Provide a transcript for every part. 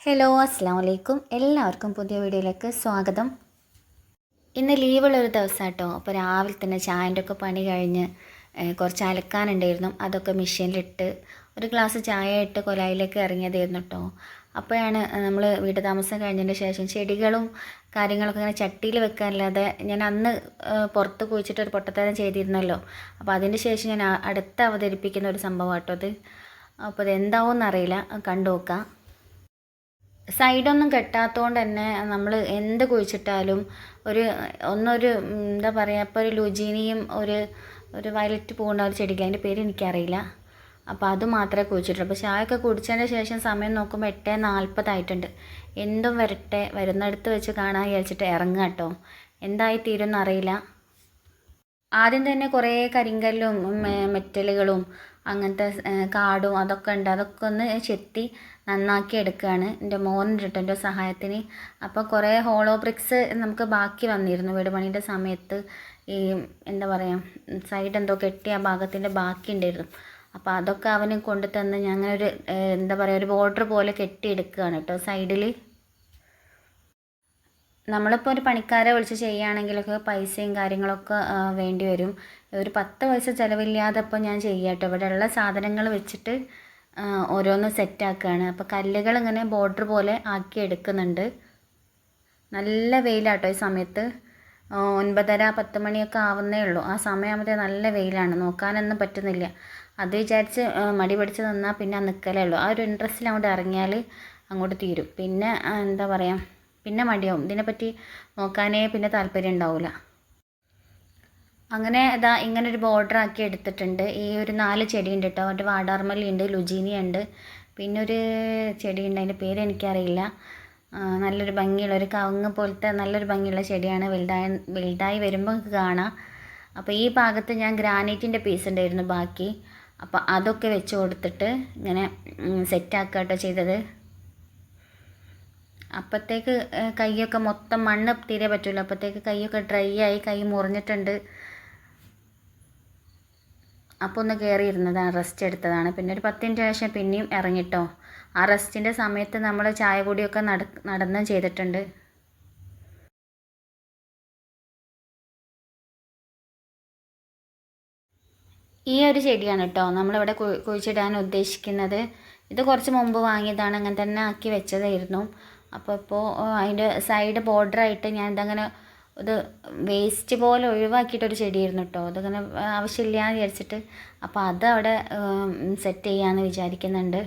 Hello അസ്സാം വലൈക്കും എല്ലാവർക്കും പുതിയ വീഡിയോയിലേക്ക് സ്വാഗതം. ഇന്ന് ലീവുള്ള ഒരു ദിവസം കേട്ടോ അപ്പോൾ രാവിലെ തന്നെ ചായന്റെ ഒക്കെ പണി കഴിഞ്ഞ് കുറച്ച് അലക്കാനുണ്ടായിരുന്നു. അതൊക്കെ മെഷീനിലിട്ട് ഒരു ഗ്ലാസ് ചായ ഇട്ട് കൊലായിലേക്ക് ഇറങ്ങിയതായിരുന്നു കേട്ടോ അപ്പോഴാണ് നമ്മൾ വീട് താമസം കഴിഞ്ഞതിന് ശേഷം ചെടികളും കാര്യങ്ങളൊക്കെ ഇങ്ങനെ ചട്ടിയിൽ വെക്കാനല്ലാതെ ഞാൻ അന്ന് പുറത്ത് കുഴിച്ചിട്ട് ഒരു പൊട്ടത്തരം ചെയ്തിരുന്നല്ലോ. അപ്പോൾ അതിന് ശേഷം ഞാൻ അടുത്ത് അവതരിപ്പിക്കുന്ന ഒരു സംഭവം കേട്ടോ അത്. അപ്പോൾ അത് എന്താവും എന്നറിയില്ല കണ്ടു നോക്കാം. സൈഡൊന്നും കെട്ടാത്തതുകൊണ്ട് തന്നെ നമ്മൾ എന്ത് കുഴിച്ചിട്ടാലും ഒരു ഒന്നൊരു എന്താ പറയുക ഇപ്പോൾ ഒരു ലുജീനിയും ഒരു ഒരു വയലറ്റ് പോകുന്ന ഒരു ചെടിക്ക് അതിന്റെ പേര് എനിക്കറിയില്ല. അപ്പോൾ അത് മാത്രമേ കുഴിച്ചിട്ടുള്ളൂ. അപ്പോൾ ചായയൊക്കെ കുടിച്ചതിന് ശേഷം സമയം നോക്കുമ്പോൾ എട്ട് നാൽപ്പതായിട്ടുണ്ട് എന്തും വരട്ടെ വരുന്നിടത്ത് വെച്ച് കാണാൻ വിചാരിച്ചിട്ട് ഇറങ്ങുക കേട്ടോ. എന്തായി തീരുമെന്ന് അറിയില്ല. ആദ്യം തന്നെ കുറേ കരിങ്കല്ലും മെറ്റലുകളും അങ്ങനത്തെ കാടും അതൊക്കെ ഉണ്ട്. അതൊക്കെ ഒന്ന് ചെത്തി നന്നാക്കി എടുക്കുകയാണ് എന്റെ മോനുണ്ട് കേട്ടോ എന്റെ സഹായത്തിന്. അപ്പോൾ കുറേ ഹോളോ ബ്രിക്സ് നമുക്ക് ബാക്കി വന്നിരുന്നു വീട് പണിയുടെ സമയത്ത്. ഈ എന്താ പറയുക സൈഡ് എന്തോ കെട്ടിയ ആ ഭാഗത്തിന്റെ ബാക്കി ഉണ്ടായിരുന്നു. അപ്പോൾ അതൊക്കെ അവന് കൊണ്ടു തന്ന് ഞങ്ങൾ ഒരു എന്താ പറയുക ഒരു ബോർഡർ പോലെ കെട്ടിയെടുക്കുകയാണ് കേട്ടോ സൈഡിൽ നമ്മളിപ്പോൾ ഒരു പണിക്കാരെ വിളിച്ച് ചെയ്യുകയാണെങ്കിലൊക്കെ പൈസയും കാര്യങ്ങളൊക്കെ വേണ്ടി വരും. ഒരു പത്ത് പൈസ ചിലവില്ലാതെ ഇപ്പോൾ ഞാൻ ചെയ്യാം കേട്ടോ ഇവിടെ ഉള്ള സാധനങ്ങൾ വെച്ചിട്ട് ഓരോന്ന് സെറ്റാക്കുകയാണ് അപ്പോൾ കല്ലുകൾ ഇങ്ങനെ ബോർഡർ പോലെ ആക്കി എടുക്കുന്നുണ്ട്. നല്ല വെയിലാട്ടോ ഈ സമയത്ത്. ഒൻപതര പത്ത് മണിയൊക്കെ ആവുന്നേ ഉള്ളൂ. ആ സമയമാകുമ്പോഴത്തേ നല്ല വെയിലാണ്. നോക്കാനൊന്നും പറ്റുന്നില്ല. അത് വിചാരിച്ച് മടി പിടിച്ച് നിന്നാൽ പിന്നെ നിൽക്കലേ ഉള്ളൂ. ആ ഒരു ഇൻട്രസ്റ്റിൽ അങ്ങോട്ട് ഇറങ്ങിയാൽ അങ്ങോട്ട് തീരും. പിന്നെ എന്താ പറയുക പിന്നെ മടിയാവും. ഇതിനെപ്പറ്റി നോക്കാനേ പിന്നെ താല്പര്യം ഉണ്ടാവില്ല അങ്ങനെ ഇതാ ഇങ്ങനെ ഒരു ബോർഡർ ആക്കി എടുത്തിട്ടുണ്ട്. ഈ ഒരു നാല് ചെടിയുണ്ട് കേട്ടോ മറ്റേ വാടാർമല്ലി ഉണ്ട് ലുജീനി ഉണ്ട്. പിന്നെ ഒരു ചെടി ഉണ്ട് അതിന്റെ പേര് എനിക്കറിയില്ല. നല്ലൊരു ഭംഗിയുള്ള ഒരു കവുങ്ങ് പോലത്തെ നല്ലൊരു ഭംഗിയുള്ള ചെടിയാണ്. വലുതായി വലുതായി വരുമ്പോൾ നമുക്ക് കാണാം. അപ്പോൾ ഈ ഭാഗത്ത് ഞാൻ ഗ്രാനൈറ്റിന്റെ പീസ് ഉണ്ടായിരുന്നു ബാക്കി. അപ്പോൾ അതൊക്കെ വെച്ച് കൊടുത്തിട്ട് ഇങ്ങനെ സെറ്റാക്കുക ചെയ്തത്. അപ്പോഴത്തേക്ക് കൈയൊക്കെ മൊത്തം മണ്ണ് തീരെ പറ്റില്ല അപ്പോഴത്തേക്ക് കൈയൊക്കെ ഡ്രൈ ആയി കൈ മുറിഞ്ഞിട്ടുണ്ട്. അപ്പോൾ ഒന്ന് കയറിയിരുന്നതാണ് റെസ്റ്റ് എടുത്തതാണ്. പിന്നെ ഒരു പത്ത് മിനിറ്റ് ശേഷം പിന്നെയും ഇറങ്ങിട്ടോ. ആ റെസ്റ്റിന്റെ സമയത്ത് നമ്മൾ ചായ കൂടിയൊക്കെ നട നടന്നും ചെയ്തിട്ടുണ്ട്. ഈ ഒരു ചെടിയാണ് കേട്ടോ നമ്മളിവിടെ കുഴി- കുഴിച്ചിടാൻ ഉദ്ദേശിക്കുന്നത്. ഇത് കുറച്ച് മുമ്പ് വാങ്ങിയതാണ്. അങ്ങനെ തന്നെ ആക്കി വെച്ചതായിരുന്നു. അപ്പോൾ ഇപ്പോൾ അതിന്റെ സൈഡ് ബോർഡറായിട്ട് ഞാൻ ഇതങ്ങനെ ഇത് വേസ്റ്റ് പോലെ ഒഴിവാക്കിയിട്ടൊരു ചെടിയായിരുന്നു കേട്ടോ അതങ്ങനെ ആവശ്യമില്ല എന്ന് വിചാരിച്ചിട്ട് അപ്പോൾ അത് അവിടെ സെറ്റ് ചെയ്യാമെന്ന് വിചാരിക്കുന്നുണ്ട്.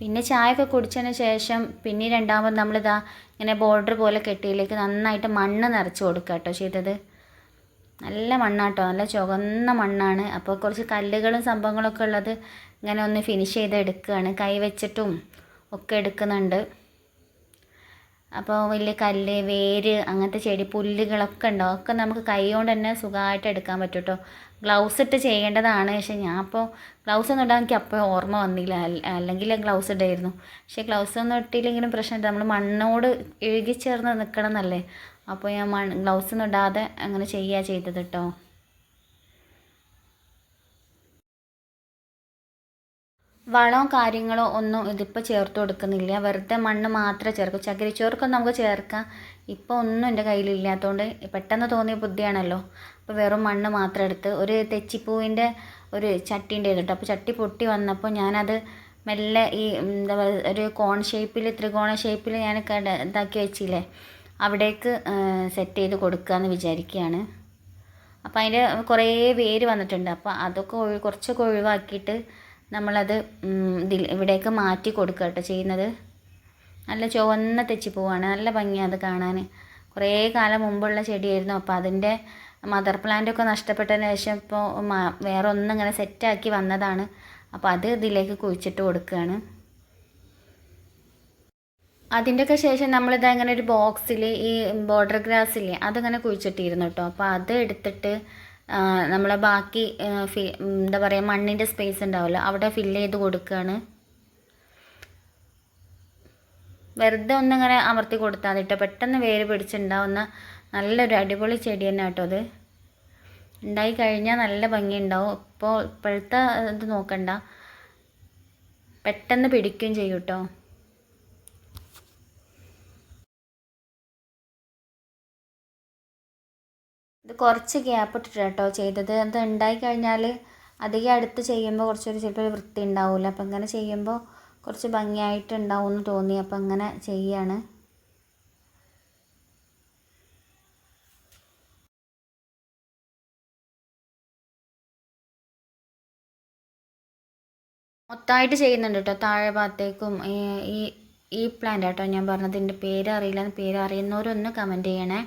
പിന്നെ ചായയൊക്കെ കുടിച്ചതിന് ശേഷം പിന്നെ രണ്ടാമത് നമ്മളിതാ ഇങ്ങനെ ബോർഡർ പോലെ കെട്ടിയിലേക്ക് നന്നായിട്ട് മണ്ണ് നിറച്ച് കൊടുക്കുക കേട്ടോ ചെയ്തത്. നല്ല മണ്ണാട്ടോ നല്ല ചുവന്ന മണ്ണാണ്. അപ്പോൾ കുറച്ച് കല്ലുകളും സംഭവങ്ങളൊക്കെ ഉള്ളത് ഇങ്ങനെ ഒന്ന് ഫിനിഷ് ചെയ്ത് എടുക്കുകയാണ് കൈ വെച്ചിട്ടും ഒക്കെ എടുക്കുന്നുണ്ട്. അപ്പോൾ വലിയ കല്ല് വേര് അങ്ങനത്തെ ചെടി പുല്ലുകളൊക്കെ ഉണ്ടോ? ഒക്കെ നമുക്ക് കൈ കൊണ്ട് തന്നെ സുഖമായിട്ട് എടുക്കാൻ പറ്റും കേട്ടോ. ഗ്ലൗസ് ഇട്ട് ചെയ്യേണ്ടതാണ്. പക്ഷേ ഞാൻ അപ്പോൾ ഗ്ലൗസ് ഒന്നും ഇടാൻ എനിക്ക് അപ്പോൾ ഓർമ്മ വന്നില്ല. അല്ലെങ്കിൽ ഗ്ലൗസ് ഇടായിരുന്നു. പക്ഷേ ഗ്ലൗസ് ഒന്നും ഇട്ടില്ലെങ്കിലും പ്രശ്നമില്ല നമ്മൾ മണ്ണോട് ഇഴുകി ചേർന്ന് നിൽക്കണം എന്നല്ലേ? അപ്പോൾ ഞാൻ മൺ ഗ്ലൗസ് ഒന്നും ഇടാതെ അങ്ങനെ ചെയ്യുക ചെയ്തത് കേട്ടോ വളവും കാര്യങ്ങളോ ഒന്നും ഇതിപ്പോൾ ചേർത്ത് കൊടുക്കുന്നില്ല. വെറുതെ മണ്ണ് മാത്രമേ ചേർക്കൂ. ചകിരിച്ചോർക്കൊന്നും നമുക്ക് ചേർക്കാം. ഇപ്പോൾ ഒന്നും എന്റെ കയ്യിലില്ലാത്തതുകൊണ്ട് പെട്ടെന്ന് തോന്നിയ ബുദ്ധിയാണല്ലോ. അപ്പോൾ വെറും മണ്ണ് മാത്രം എടുത്ത് ഒരു തെച്ചിപ്പൂവിന്റെ ഒരു ചട്ടിന്റെ ഇതിട്ടു അപ്പോൾ ചട്ടി പൊട്ടി വന്നപ്പോൾ ഞാനത് മെല്ലെ ഈ എന്താ പറയുക ഒരു കോൺ ഷേപ്പിൽ ത്രികോണ ഷേപ്പിൽ ഞാൻ ഇതാക്കി വെച്ചില്ലേ. അവിടേക്ക് സെറ്റ് ചെയ്ത് കൊടുക്കാമെന്ന് വിചാരിക്കുകയാണ് അപ്പോൾ അതിന്റെ കുറേ വേര് വന്നിട്ടുണ്ട്. അപ്പോൾ അതൊക്കെ ഒഴി കുറച്ചൊക്കെ ഒഴിവാക്കിയിട്ട് നമ്മളത് ഇതിൽ ഇവിടേക്ക് മാറ്റി കൊടുക്കുക കേട്ടോ ചെയ്യുന്നത്. നല്ല ചുവന്ന പോവാണ്. നല്ല ഭംഗിയാണ് അത് കാണാൻ കുറേ കാലം മുമ്പുള്ള ചെടിയായിരുന്നു. അപ്പോൾ അതിന്റെ മദർ പ്ലാന്റൊക്കെ നഷ്ടപ്പെട്ടതിന് ശേഷം ഇപ്പോൾ വേറെ ഒന്നും ഇങ്ങനെ സെറ്റാക്കി വന്നതാണ്. അപ്പോൾ അത് ഇതിലേക്ക് കുഴിച്ചിട്ട് കൊടുക്കുകയാണ് അതിന്റെയൊക്കെ ശേഷം നമ്മളിത് അങ്ങനെ ഒരു ബോക്സിൽ ഈ ബോർഡർ ഗ്രാസ് ഇല്ലേ അതങ്ങനെ കുഴിച്ചിട്ടിരുന്നു കേട്ടോ അപ്പോൾ അത് എടുത്തിട്ട് നമ്മളെ ബാക്കി എന്താ പറയുക മണ്ണിന്റെ സ്പേസ് ഉണ്ടാവുമല്ലോ അവിടെ ഫില്ല് ചെയ്ത് കൊടുക്കുകയാണ് വെറുതെ ഒന്നിങ്ങനെ അമർത്തി കൊടുത്താൽ മതിട്ടോ പെട്ടെന്ന് വേര് പിടിച്ചുണ്ടാവുന്ന നല്ലൊരു അടിപൊളി ചെടി തന്നെ കേട്ടോ അത്. ഉണ്ടായി കഴിഞ്ഞാൽ നല്ല ഭംഗി ഉണ്ടാവും ഇപ്പോൾ ഇപ്പോഴത്തെ ഇത് നോക്കണ്ട. പെട്ടെന്ന് പിടിക്കുകയും ചെയ്യും കേട്ടോ കുറച്ച് ഗ്യാപ്പ് ഇട്ടിട്ട് കേട്ടോ ചെയ്തത്. അത് ഉണ്ടായി കഴിഞ്ഞാൽ അധികം അടുത്ത് ചെയ്യുമ്പോൾ കുറച്ചൊരു ചിലപ്പോൾ വൃത്തി ഉണ്ടാവില്ല അപ്പം ഇങ്ങനെ ചെയ്യുമ്പോൾ കുറച്ച് ഭംഗിയായിട്ട് ഉണ്ടാവും എന്ന് തോന്നി. അപ്പം അങ്ങനെ ചെയ്യാണ്. മൊത്തമായിട്ട് ചെയ്യുന്നുണ്ട് കേട്ടോ താഴെ ഭാഗത്തേക്കും ഈ ഈ പ്ലാന്റ് കേട്ടോ ഞാൻ പറഞ്ഞത്. ഇതിന്റെ പേര് അറിയില്ല പേര് അറിയുന്നവരൊന്ന് കമന്റ് ചെയ്യണേ.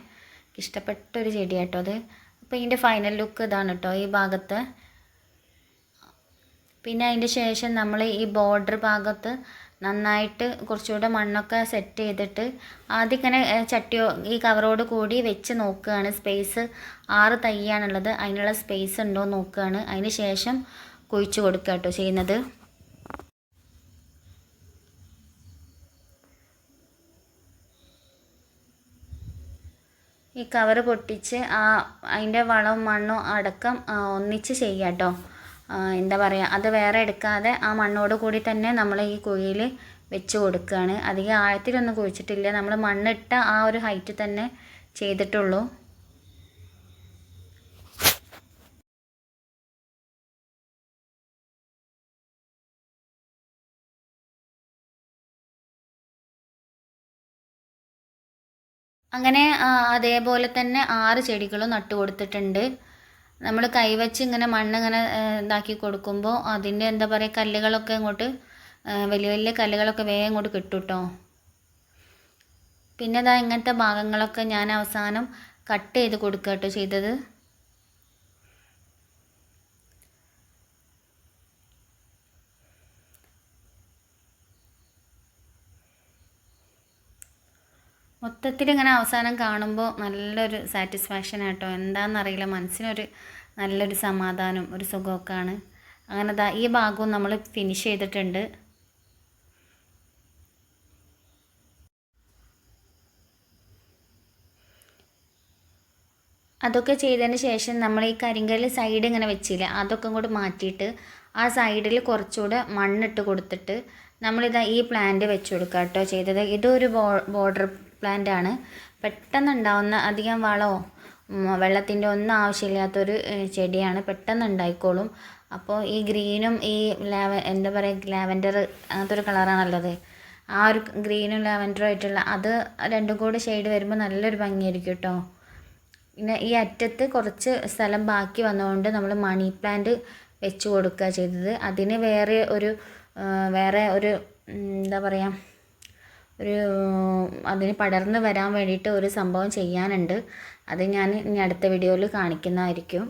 ഇഷ്ടപ്പെട്ട ഒരു ചെടി കേട്ടോ അത്. അപ്പോൾ ഇതിന്റെ ഫൈനൽ ലുക്ക് ഇതാണ് കേട്ടോ ഈ ഭാഗത്ത്. പിന്നെ അതിന്റെ ശേഷം നമ്മൾ ഈ ബോർഡർ ഭാഗത്ത് നന്നായിട്ട് കുറച്ചുകൂടെ മണ്ണൊക്കെ സെറ്റ് ചെയ്തിട്ട് ആദ്യം ഇങ്ങനെ ചട്ടിയോ ഈ കവറോട് കൂടി വെച്ച് നോക്കുകയാണ്. സ്പേസ് ആറ് തയ്യാണുള്ളത് അതിനുള്ള സ്പേസ് ഉണ്ടോ നോക്കുകയാണ്. അതിന് ശേഷം കുഴിച്ച് കൊടുക്കുക കേട്ടോ ചെയ്യുന്നത്. ഈ കവർ പൊട്ടിച്ച് ആ അതിന്റെ വളവും മണ്ണും അടക്കം ഒന്നിച്ച് ചെയ്യുക കേട്ടോ എന്താ പറയുക അത് വേറെ എടുക്കാതെ ആ മണ്ണോട് കൂടി തന്നെ നമ്മൾ ഈ കുഴിയിൽ വെച്ച് കൊടുക്കുകയാണ് അധികം ആഴത്തിലൊന്നും കുഴിച്ചിട്ടില്ല. നമ്മൾ മണ്ണിട്ട ആ ഒരു ഹൈറ്റ് തന്നെ ചെയ്തിട്ടുള്ളൂ. അങ്ങനെ അതേപോലെ തന്നെ ആറ് ചെടികളും നട്ടു കൊടുത്തിട്ടുണ്ട് നമ്മൾ കൈവച്ച് ഇങ്ങനെ മണ്ണ് ഇങ്ങനെ ഇതാക്കി കൊടുക്കുമ്പോൾ അതിന്റെ എന്താ പറയുക കല്ലുകളൊക്കെ ഇങ്ങോട്ട് വലിയ വലിയ കല്ലുകളൊക്കെ വേഗം ഇങ്ങോട്ട് കിട്ടും കേട്ടോ പിന്നെ ഇതാ ഇങ്ങനത്തെ ഭാഗങ്ങളൊക്കെ ഞാൻ അവസാനം കട്ട് ചെയ്ത് കൊടുക്കുക കേട്ടോ ചെയ്തത്. മൊത്തത്തിൽ ഇങ്ങനെ അവസാനം കാണുമ്പോൾ നല്ലൊരു സാറ്റിസ്ഫാക്ഷൻ ആട്ടോ. എന്താണെന്നറിയില്ല മനസ്സിനൊരു നല്ലൊരു സമാധാനം ഒരു സുഖമൊക്കെയാണ്. അങ്ങനെ ദാ ഈ ഭാഗവും നമ്മൾ ഫിനിഷ് ചെയ്തിട്ടുണ്ട്. അതൊക്കെ ചെയ്തതിന് ശേഷം നമ്മൾ ഈ കരിങ്കല്ല് സൈഡ് ഇങ്ങനെ വെച്ചില്ല അതൊക്കെ കൂടെ മാറ്റിയിട്ട് ആ സൈഡിൽ കുറച്ചുകൂടെ മണ്ണിട്ട് കൊടുത്തിട്ട് നമ്മളിതാ ഈ പ്ലാന്റ് വെച്ച് കൊടുക്കുക കേട്ടോ ചെയ്തത്. ഇതൊരു ബോർഡർ പ്ലാന്റ് ആണ്. പെട്ടെന്ന് ഉണ്ടാവുന്ന അധികം വളമോ വെള്ളത്തിന്റെ ഒന്നും ആവശ്യമില്ലാത്തൊരു ചെടിയാണ് പെട്ടെന്ന് ഉണ്ടായിക്കോളും അപ്പോൾ ഈ ഗ്രീനും ഈ ലാവ എന്താ പറയുക ലാവൻഡർ അങ്ങനത്തെ ഒരു കളറാണുള്ളത് ആ ഒരു ഗ്രീനും ലാവൻഡറും ആയിട്ടുള്ള അത് രണ്ടും കൂടി ഷെയ്ഡ് വരുമ്പോൾ നല്ലൊരു ഭംഗിയായിരിക്കും കേട്ടോ. പിന്നെ ഈ അറ്റത്ത് കുറച്ച് സ്ഥലം ബാക്കി വന്നതുകൊണ്ട് നമ്മൾ മണി പ്ലാന്റ് വെച്ച് കൊടുക്കുക ചെയ്തത്. അതിന് വേറെ ഒരു വേറെ ഒരു എന്താ പറയുക ഒരു അതിന് പടർന്ന് വരാൻ വേണ്ടിയിട്ട് ഒരു സംഭവം ചെയ്യാനുണ്ട്. അത് ഞാൻ ഇനി അടുത്ത വീഡിയോയിൽ കാണിക്കുന്നതായിരിക്കും.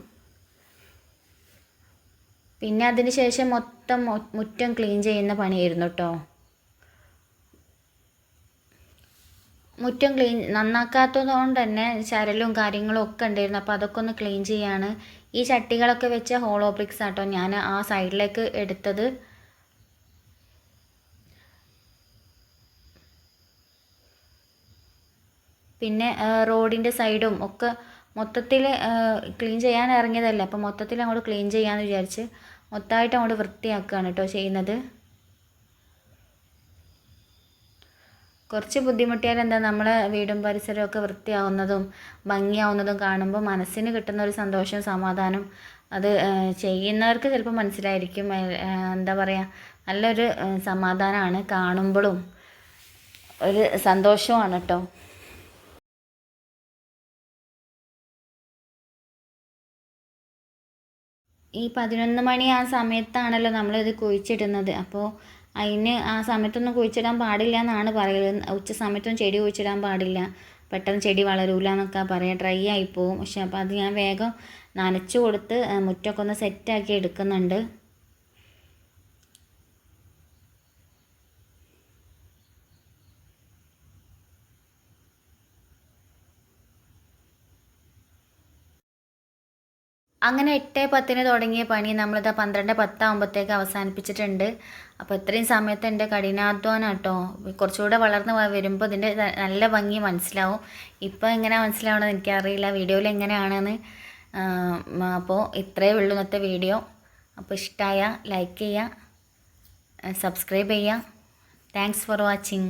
പിന്നെ അതിന് ശേഷം മൊത്തം മുറ്റം ക്ലീൻ ചെയ്യുന്ന പണിയായിരുന്നു കേട്ടോ മുറ്റം ക്ലീൻ നന്നാക്കാത്തതുകൊണ്ട് തന്നെ ചരലും കാര്യങ്ങളും ഒക്കെ ഉണ്ടായിരുന്നു. അപ്പോൾ അതൊക്കെ ഒന്ന് ക്ലീൻ ചെയ്യാണ്. ഈ ചട്ടികളൊക്കെ വെച്ച ഹോളോ ബ്രിക്സ് ആട്ടോ ഞാൻ ആ സൈഡിലേക്ക് എടുത്തത്. പിന്നെ റോഡിന്റെ സൈഡും ഒക്കെ മൊത്തത്തിൽ ക്ലീൻ ചെയ്യാൻ ഇറങ്ങിയതല്ല. അപ്പോൾ മൊത്തത്തിൽ അങ്ങോട്ട് ക്ലീൻ ചെയ്യാമെന്ന് വിചാരിച്ച് മൊത്തമായിട്ട് അങ്ങോട്ട് വൃത്തിയാക്കുകയാണ് കേട്ടോ ചെയ്യുന്നത്. കുറച്ച് ബുദ്ധിമുട്ടിയാൽ എന്താ നമ്മളെ വീടും പരിസരമൊക്കെ വൃത്തിയാവുന്നതും ഭംഗിയാവുന്നതും കാണുമ്പോൾ മനസ്സിന് കിട്ടുന്ന ഒരു സന്തോഷവും സമാധാനം അത് ചെയ്യുന്നവർക്ക് ചിലപ്പോൾ മനസ്സിലായിരിക്കും. എന്താ പറയുക നല്ലൊരു സമാധാനമാണ് കാണുമ്പോഴും. ഒരു സന്തോഷമാണ് കേട്ടോ. ഈ പതിനൊന്ന് മണി ആ സമയത്താണല്ലോ നമ്മളിത് കുഴിച്ചിടുന്നത്. അപ്പോൾ അതിന് ആ സമയത്തൊന്നും കുഴിച്ചിടാൻ പാടില്ല എന്നാണ് പറയുന്നത് ഉച്ച സമയത്തൊന്നും ചെടി കുഴിച്ചിടാൻ പാടില്ല. പെട്ടെന്ന് ചെടി വളരൂല എന്നൊക്കെ പറയാം. ഡ്രൈ ആയിപ്പോവും പക്ഷെ അപ്പോൾ അത് ഞാൻ വേഗം നനച്ചു കൊടുത്ത് മുറ്റമൊക്കെ ഒന്ന് സെറ്റാക്കി എടുക്കുന്നുണ്ട്. അങ്ങനെ എട്ട് പത്തിന് തുടങ്ങിയ പണി നമ്മളിത് പന്ത്രണ്ട് പത്താകുമ്പോഴത്തേക്ക് അവസാനിപ്പിച്ചിട്ടുണ്ട്. അപ്പോൾ ഇത്രയും സമയത്ത് എന്റെ കഠിനാധ്വാനം കേട്ടോ കുറച്ചുകൂടെ വളർന്ന് വരുമ്പോൾ ഇതിന്റെ നല്ല ഭംഗി മനസ്സിലാവും. ഇപ്പോൾ എങ്ങനെ മനസ്സിലാവണമെന്ന് എനിക്കറിയില്ല. വീഡിയോയിൽ എങ്ങനെയാണെന്ന് അപ്പോൾ ഇത്രയേ ഉള്ളൂ ഇന്നത്തെ വീഡിയോ. അപ്പോൾ ഇഷ്ടമായ ലൈക്ക് ചെയ്യുക സബ്സ്ക്രൈബ് ചെയ്യുക താങ്ക്സ് ഫോർ വാച്ചിങ്.